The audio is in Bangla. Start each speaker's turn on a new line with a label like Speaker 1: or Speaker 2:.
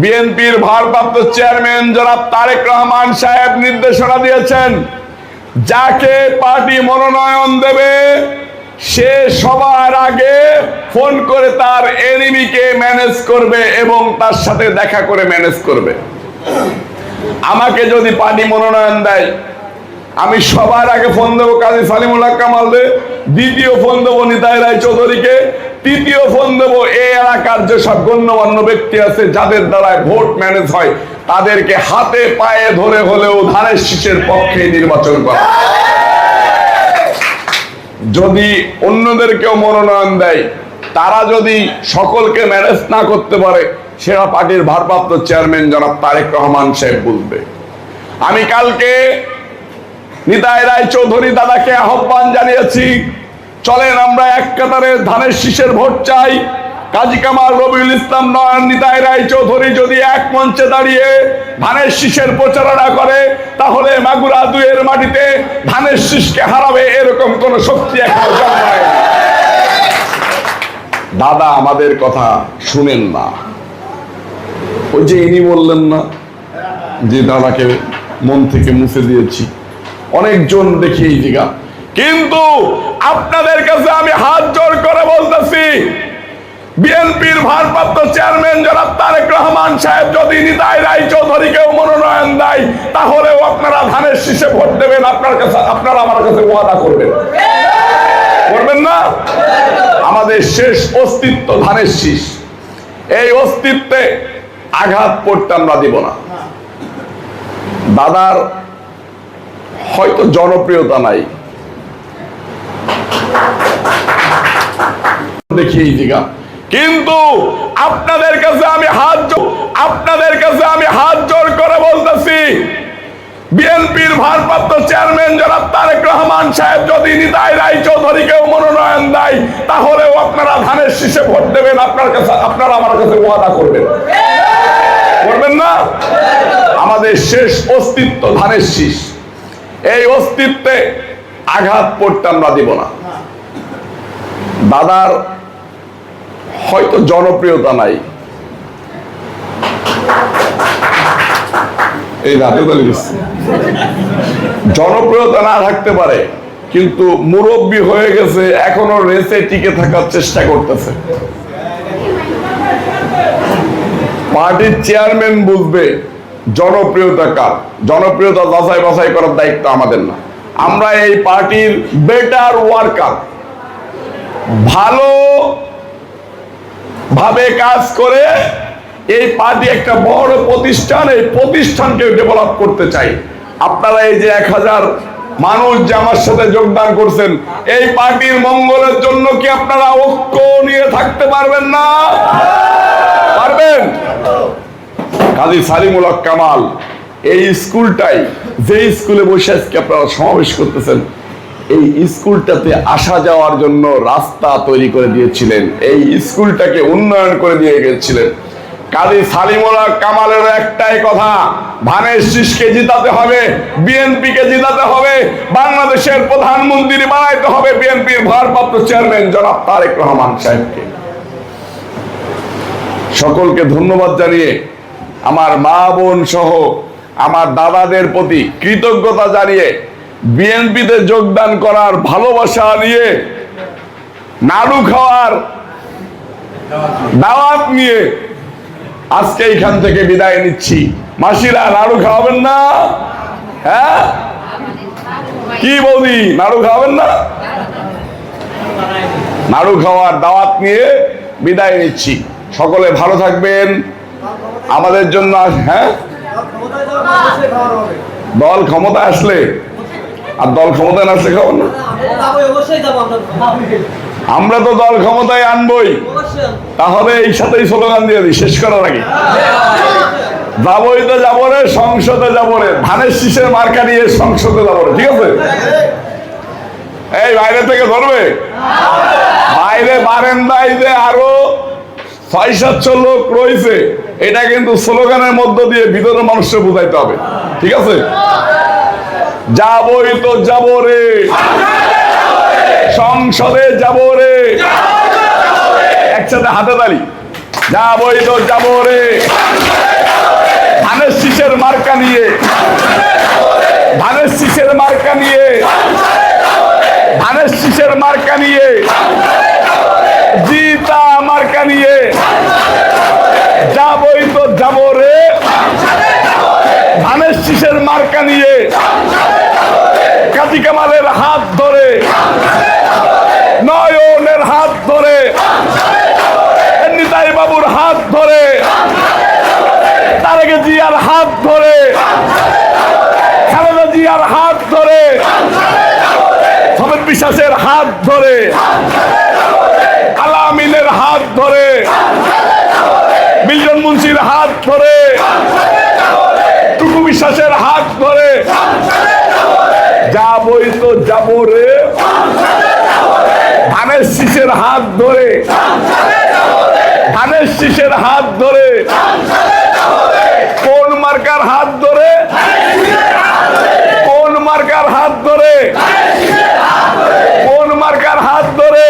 Speaker 1: বিএনপির ভারপ্রাপ্ত চেয়ারম্যান জনাব তারেক রহমান সাহেব নির্দেশনা দিয়েছেন, যাকে পার্টি মনোনয়ন দেবে, সে সবার আগে ফোন করে তার এনিমিকে ম্যানেজ করবে এবং তার সাথে দেখা করে ম্যানেজ করবে। আমাকে যদি পার্টি মনোনয়ন দেয়, আমি সবার আগে ফোন দেবো কাজী সালিমুল্লাহ কামাল দে দ্বিতীয় ফোন দেবো নিতাই রায় চৌধুরীকে তৃতীয় ফোন দেবো এই এলাকার যেসব গণ্যমান্য ব্যক্তি আছে, যাদের দ্বারায় ভোট ম্যানেজ হয়, তাদেরকে হাতে পায়ে ধরে হলেও ধানের শীষের পক্ষে নির্বাচন করা। যদি অন্যদেরকেও মনোনয়ন দেয়, তারা যদি সকলকে ম্যানেজ না করতে পারে সেরা পার্টির ভারপ্রাপ্ত চেয়ারম্যান জনাব তারেক রহমান সাহেব বুঝবে আমি কালকে নিতাই রায় চৌধুরী দাদাকে আহ্বান জানিয়েছি চলেন আমরা এক কাতারে ধানের শীষের ভোট চাই। কাজী কামাল রবিউল ইসলাম, নয়ন নিতাই রায় চৌধুরী যদি এক মঞ্চে দাঁড়িয়ে ধানের শীষের প্রচারণা করে, তাহলে মাগুরা দুয়ের মাটিতে ধানের শীষকে হারাবে এরকম কোন শক্তি দাদা, আমাদের কথা শুনেন না। ওই যে ইনি বললেন না, যে দাদাকে মন থেকে মুছে দিয়েছি। অনেকজন দেখি এই জায়গা কিন্তু আপনাদের কাছে আমি হাত জোর করে বলতেছি, বিএনপির ভারপ্রাপ্ত চেয়ারম্যান জনাব তারেক রহমান সাহেব যদি নিতাই রায় চৌধুরীকেও মনোনয়ন দেয়, তাহলেও আপনারা ধানের শীষে ভোট দেবেন, আপনার কাছে আপনারা আমার কাছে ওয়াদা করবেন। করবেন না? আমাদের শেষ অস্তিত্ব ধানের শীষ। এই অস্তিত্বে আঘাত পড়তে আমরা দিব না। দাদার হয়তো জনপ্রিয়তা নাই। কিন্তু আপনাদের কাছে আমি হাত আপনাদের কাছে আমি হাত জোর করে বলতেছি, বিএনপির ভারপ্রাপ্ত চেয়ারম্যান জনাব তারেক রহমান সাহেব যদি নিতাই রায় চৌধুরীকেও মনোনয়ন দেয়, তাহলেও আপনারা ধানের শীষে ভোট দেবেন, আপনার কাছে আপনারা আমার কাছে ওয়াদা করবেন। করবেন না? আমাদের শেষ অস্তিত্ব ধানের শীষ। এই অস্তিত্বে আঘাত পড়তে আমরা দিব না। দাদার হয়তো জনপ্রিয়তা নাই। জনপ্রিয়তা না থাকতে পারে, কিন্তু মুরব্বী হয়ে গেছে, এখনও রেসে টিকে থাকার চেষ্টা করতেছে। পার্টির চেয়ারম্যান বুঝবে জনপ্রিয়তা কার। জনপ্রিয়তা যাচাই বাছাই করার দায়িত্ব আমাদের না। আমরা এই পার্টির বেটার ওয়ার্কার ভালো ভাবে কাজ করে এই পার্টি একটা বড় প্রতিষ্ঠান, এই প্রতিষ্ঠানকে ডেভেলপ করতে চাই। আপনারা এই যে এক হাজার মানুষ যে আমার সাথে যোগদান করছেন, এই পার্টির মঙ্গলের জন্য কি আপনারা ঐক্য নিয়ে থাকতে পারবেন না? পারবেন? কাজী সালিমুল কামাল, এই স্কুলটাই যে স্কুলে বসে আজকে আপনারা সমাবেশ করতেছেন এই স্কুলটাতে আসা যাওয়ার জন্য রাস্তা তৈরি করে দিয়েছিলেন। এই স্কুলটাকে উন্নয়ন করে দিয়ে গেছিলেন। কাজী সালিমুল হক কামালের একটাই কথা, ধানের শীষকে জিতাতে হবে বিএনপি কে জিতাতে হবে, বাংলাদেশের প্রধানমন্ত্রী বানাইতে হবে বিএনপির ভারপ্রাপ্ত চেয়ারম্যান জনাব তারেক রহমান সাহেবকে। সকলকে ধন্যবাদ জানিয়ে আমার মা বোন সহ আমার দাদাদের প্রতি কৃতজ্ঞতা জানিয়ে বিএনপিতে যোগদান করার ভালোবাসা নিয়ে, নাড়ু খাওয়ার দাওয়াত নিয়ে আজকে এখান থেকে বিদায় নিচ্ছি। মাসিরা, নাড়ু খাওয়াবেন না? হ্যাঁ? কি বৌদি, নাড়ু খাওয়াবেন না? নাড়ু খাওয়ার দাওয়াত নিয়ে বিদায় নিচ্ছি। সকলে ভালো থাকবেন। আমাদের জন্য হ্যাঁ? দল ক্ষমতা আসলে আর দল ক্ষমতায় না আসলে খাব না।
Speaker 2: আমরা
Speaker 1: তো দল ক্ষমতায় আনবই। তাহলে এই সাথেই স্লোগান দিয়ে দিই, শেষ করার আগে। যাবই তো যাব রে, সংসদে যাব রে। ধানের শীষের মার্কা নিয়ে সংসদে যাব রে, ঠিক আছে? এই বাইরে থেকে ধরবে? বাইরে বারেন্দায় যে আরও ছয় সাতশো লোক রয়েছে, এটা কিন্তু স্লোগানের মধ্য দিয়ে ভিতরের মানুষকে বুঝাইতে হবে, ঠিক আছে? যাবই তো যাব রে। সংসদে যাব রে। একসাথে হাতে তালি যাবই তো যাব রে। ধানের শীষের মার্কা নিয়ে। ধানের শীষের মার্কা নিয়ে। ধানের শীষের মার্কা নিয়ে। জিতা মার্কা নিয়ে। যাবই তো যাব রে। ধানের শীষের মার্কা নিয়ে। কাজী কামালের হাত ধরে, নয়নের হাত ধরে নিতাই বাবুর হাত ধরে, তারেক জিয়ার হাত ধরে, খালেদা জিয়ার হাত ধরে সমেত বিশ্বাসের হাত ধরে আলামিনের হাত ধরে, মিল্টন মুন্সির হাত ধরে, টুকু বিশ্বাসের হাত ধরে যাবই তো যাব রে। ধানের শীষের হাত ধরে। ধানের শীষের হাত ধরে। কোন মার্কার হাত ধরে? কোন মার্কার হাত ধরে? কোন মার্কার হাত ধরে?